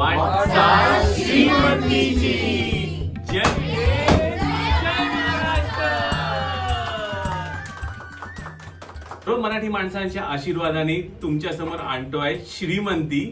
वाटचाल श्रीमंतीची. जय महाराष्ट्र तो मराठी माणसांच्या आशीर्वादाने तुमच्यासमोर आणतोय श्रीमंती.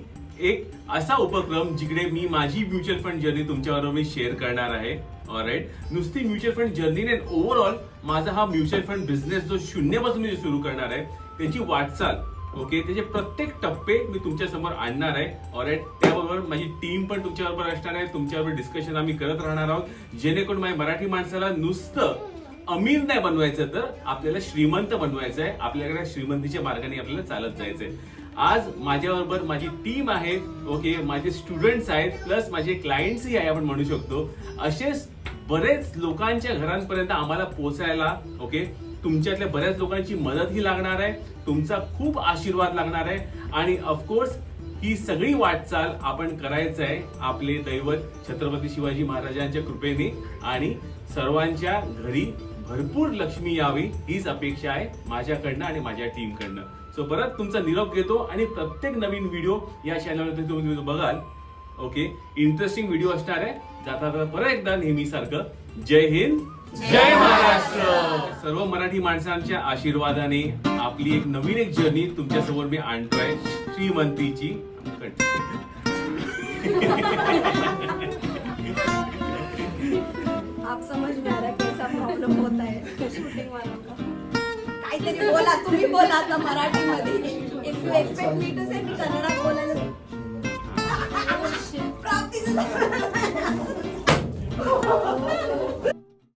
एक असा उपक्रम जिकडे मी माझी म्युच्युअल फंड जर्नी तुमच्याबरोबर मी शेअर करणार आहे. ऑलराईट नुसती म्युच्युअल फंड जर्नी नाही ओव्हरऑल माझा हा म्युच्युअल फंड बिझनेस जो शून्यपासून मी सुरू करणार आहे त्याची वाटचाल ओके? त्याचे प्रत्येक टप्पे मी तुमच्यासमोर आणणार आहे ऑलराईट त्याबरोबर माझी टीम पण तुमच्याबरोबर असणार आहे तुमच्याबरोबर डिस्कशन आम्ही करत राहणार आहोत. जेणेकरून माझ्या मराठी माणसाला नुसतं अमीर नाही बनवायचं तर आपल्याला श्रीमंत बनवायचं आहे. आपल्याकडे श्रीमंतीच्या मार्गाने आपल्याला चालत जायचंय आज माझ्याबरोबर माझी टीम आहे ओके? माझे स्टुडंट्स आहेत प्लस माझे क्लायंट्सही आहे आपण म्हणू शकतो. असेच बरेच लोकांच्या घरांपर्यंत आम्हाला पोहोचायला ओके? तुमच्यातल्या बऱ्याच लोकांची मदतही लागणार आहे. तुमचा खूप आशीर्वाद लागणार आहे. आणि ऑफकोर्स ही सगळी वाटचाल आपण करायचं आहे आपले दैवत छत्रपती शिवाजी महाराजांच्या कृपेने. आणि सर्वांच्या घरी भरपूर लक्ष्मी यावी हीच अपेक्षा आहे माझ्याकडनं आणि माझ्या टीमकडनं सो परत तुमचा निरोप घेतो आणि प्रत्येक नवीन व्हिडिओ या चॅनलवरती तुम्ही बघाल. ओके इंटरेस्टिंग व्हिडिओ असणार आहे. जाता जाता परत एकदा नेहमीसारखं. जय हिंद. जय महाराष्ट्र. सर्व मराठी माणसांच्या आशीर्वादाने आपली एक नवीन एक जर्नी तुमच्यासमोर मी आणतोय श्रीमंतीची आप समझ में आ रहा है कैसा होता है शूटिंग वालों का काहीतरी बोला तुम्ही बोला आता मराठीमध्ये if you expect me to say me